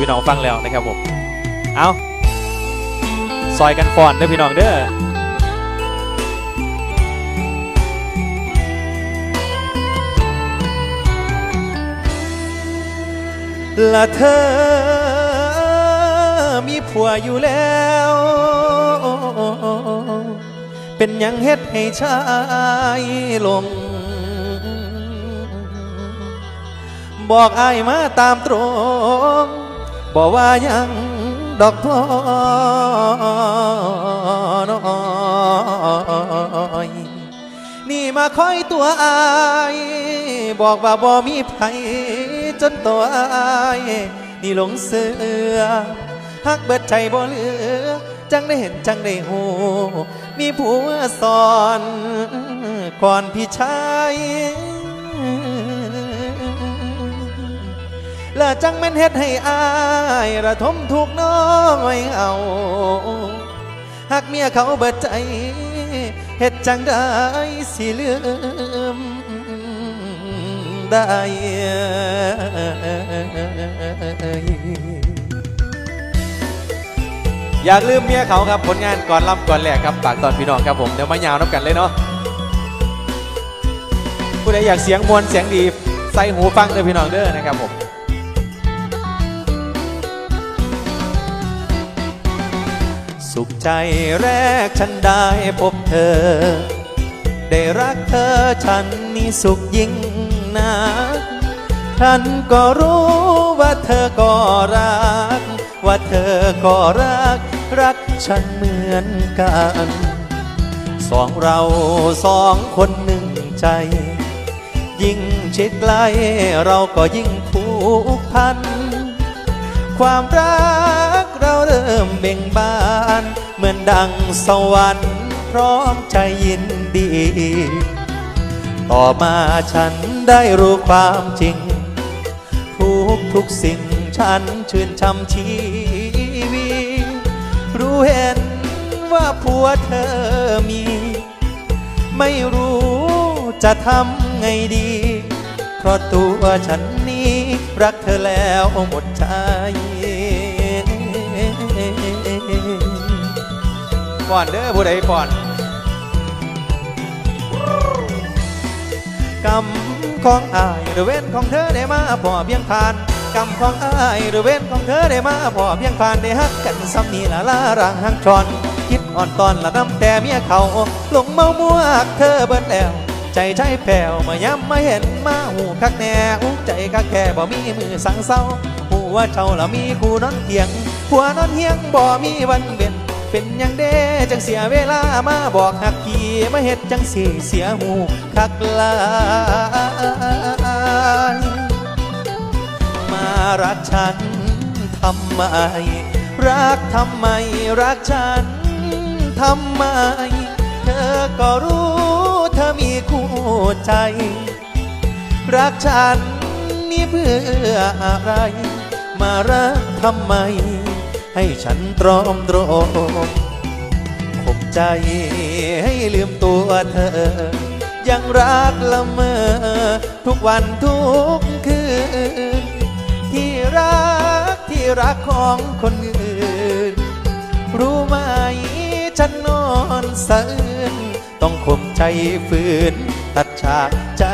พี่น้องฟังแล้วนะครับผม เอาซอยกันฟอนเด้อพี่น้องเด้อละเธอมีผัวอยู่แล้ว เป็นยังเฮ็ดให้ชายลง บอกอายมาตามตรง บอกว่ายังดอกพ่อน้อยนี่มาคอยตัวอายบอกว่าบ่มีไผจนตัวอายนี่หลงเสือฮักเบิดใจบ่เหลือ จังได้เห็นจังได้หูมีผัวสอนก่อนพี่ชาย ละจังแม่นเฮ็ดให้อายระทมทุกน้อยเอาหากเมียเขาเบิดใจเฮ็ดจังได้สิลืมได้อยากลืมเมียเขาครับผลงานก่อนลำก่อนแหลกครับฝากตอนพี่น้องครับผมเดี๋ยวมายาวน้ำกันเลยเนาะผู้ใดอยากเสียงมวลเสียงดีใส่หูฟังเด้อพี่น้องเด้อนะครับผม สุขใจแรกฉันได้พบเธอ ได้รักเธอฉันนี่สุขยิ่งนักฉันก็รู้ว่าเธอก็รัก ว่าเธอก็รัก รักฉันเหมือนกัน สองเราสองคนหนึ่งใจ ยิ่งชิดใกล้เราก็ยิ่งผูกพัน ความรัก ริ่มเบ่งบาน เหมือนดังสวรรค์พร้อมใจยินดี ต่อมาฉันได้รู้ความจริง ทุกทุกสิ่งฉันชื่นชมชีวิตรู้เห็นว่าผัวเธอมี ไม่รู้จะทำไงดี เพราะตัวฉันนี้รักเธอแล้วหมดใจ ก่อนเด้อผู้ใดก่อนกรรมของอายหรือเว้นของเธอได้มาพอเพียงผ่านกรรมของอายหรือเว้นของเธอได้มาพอเพียงผ่านได้ฮักกันซ้ำนี่ละลารังหักชอนคิดอ่อนตอนละน้ำแต่เมียเขาหลงเมามัวกเธอเบิดแล้ว ใจใจแผ่วมาย้ำมาเห็นมาหูคักแน่หูใจคักแค่บ่มีมือสังเศร้าหูว่าเจ้าละมีคู่นอนเตียงผัวนอนเฮียงบ่มีวันเบ็น เป็นยังเด้จังเสียเวลามาบอกหักพี่มาเฮ็ดจังสีเสียหูคักลายมารักฉันทำไม รักทำไม รักฉันทำไม เธอก็รู้เธอมีคู่ใจ รักฉันนี่เพื่ออะไร มารักทำไม ให้ฉันตรอมตรอมข่มใจให้ลืมตัวเธอ ยังรักละเมอ ทุกวันทุกคืน ที่รักที่รักของคนอื่น รู้ไหมฉันนอนสะอื้นต้องข่มใจฝืนตัดฉากใจ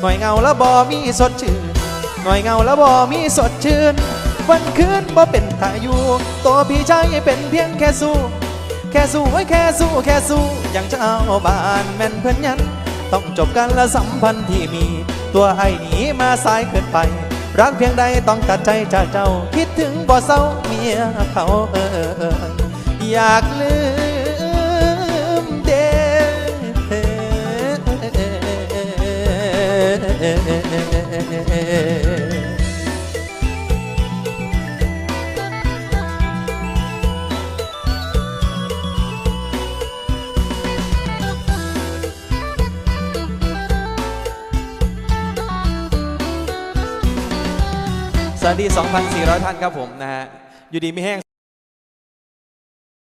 หน่อยเงาแล้วบอมีสดชื่นหน่อยเงาแล้วบอมีสดชื่น วันคืนบ่เป็นทาอยุตัวพี่ชายเป็นเพียงแค่สู้ แค่สู้ไว้แค่สู้แค่สู้อย่างเจ้าบ้านแม่นเพื่อนยัน ต้องจบกันและสัมพันธ์ที่มี ตัวไอ้หนีมาสายเกินไป รักเพียงใดต้องตัดใจจากเจ้า คิดถึงบ่เศร้าเมียเขาเอออยากลืม 30 2,400 ท่านครับผมนะฮะอยู่ดีไม่แห้ง